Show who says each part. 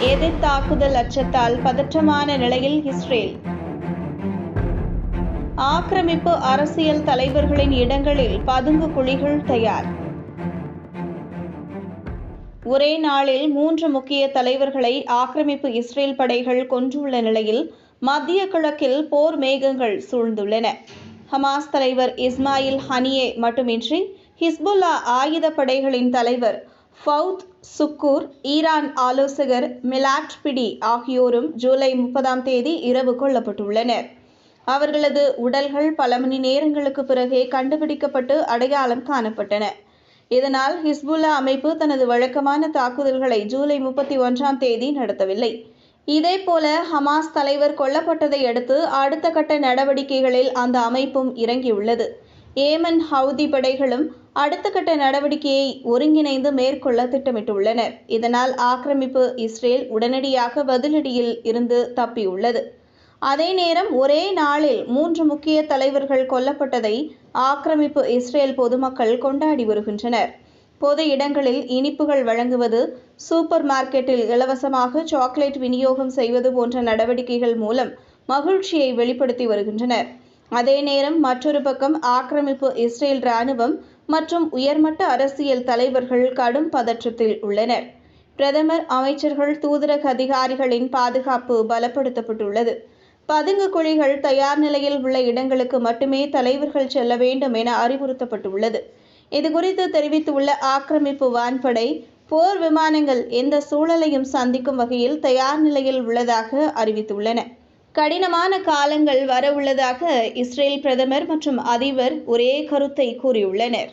Speaker 1: எதிர் தாக்குதல் அச்சத்தால் பதற்றமான நிலையில் இஸ்ரேல். ஆக்கிரமிப்பு அரசியல் தலைவர்களின் இடங்களில் பதுங்கு குழிகள் தயார். ஒரே நாளில் மூன்று முக்கிய தலைவர்களை ஆக்கிரமிப்பு இஸ்ரேல் படைகள் கொன்றுள்ள நிலையில் மத்திய கிழக்கில் போர் மேகங்கள் சூழ்ந்துள்ளன. ஹமாஸ் தலைவர் இஸ்மாயில் ஹனியே மட்டுமின்றி ஹிஸ்புல்லா ஆயுத படைகளின் தலைவர் ஃபவுத் சுக்கூர் ஈரான் ஆலோசகர் மிலாட் பிடி ஆகியோரும் ஜூலை முப்பதாம் தேதி இரவு கொல்லப்பட்டுள்ளனர். அவர்களது உடல்கள் பல மணி நேரங்களுக்கு பிறகே கண்டுபிடிக்கப்பட்டு அடையாளம் காணப்பட்டன. இதனால் ஹிஸ்புல்லா அமைப்பு தனது வழக்கமான தாக்குதல்களை ஜூலை முப்பத்தி ஒன்றாம் தேதி நடத்தவில்லை. இதேபோல ஹமாஸ் தலைவர் கொல்லப்பட்டதை அடுத்து அடுத்த கட்ட நடவடிக்கைகளில் அந்த அமைப்பும் இறங்கியுள்ளது. ஏமன் ஹவுதி படைகளும் அடுத்த கட்ட நடவடிக்கையை ஒருங்கிணைந்து மேற்கொள்ள திட்டமிட்டுள்ளனர். இதனால் ஆக்கிரமிப்பு இஸ்ரேல் உடனடியாக பதிலடியில் இருந்து தப்பியுள்ளது. அதே நேரம் ஒரே நாளில் மூன்று முக்கிய தலைவர்கள் கொல்லப்பட்டதை ஆக்கிரமிப்பு இஸ்ரேல் பொதுமக்கள் கொண்டாடி வருகின்றனர். பொது இடங்களில் இனிப்புகள் வழங்குவது சூப்பர் மார்க்கெட்டில் இலவசமாக சாக்லேட் விநியோகம் செய்வது போன்ற நடவடிக்கைகள் மூலம் மகிழ்ச்சியை வெளிப்படுத்தி வருகின்றனர். அதே நேரம் மற்றொரு பக்கம் ஆக்கிரமிப்பு இஸ்ரேல் இராணுவம் மற்றும் உயர்மட்ட அரசியல் தலைவர்கள் கடும் பதற்றத்தில் உள்ளனர். பிரதமர் அமைச்சர்கள் தூதரக அதிகாரிகளின் பாதுகாப்பு பலப்படுத்தப்பட்டுள்ளது. பதுங்கு குழிகள் தயார் நிலையில் உள்ள இடங்களுக்கு மட்டுமே தலைவர்கள் செல்ல வேண்டும் என அறிவுறுத்தப்பட்டுள்ளது. இதுகுறித்து தெரிவித்துள்ள ஆக்கிரமிப்பு வான்படை போர் விமானங்கள் எந்த சூழலையும் சந்திக்கும் வகையில் தயார் நிலையில் உள்ளதாக அறிவித்துள்ளன. கடினமான காலங்கள் வரவுள்ளதாக இஸ்ரேல் பிரதமர் மற்றும் அதிபர் ஒரே கருத்தை கூறியுள்ளனர்.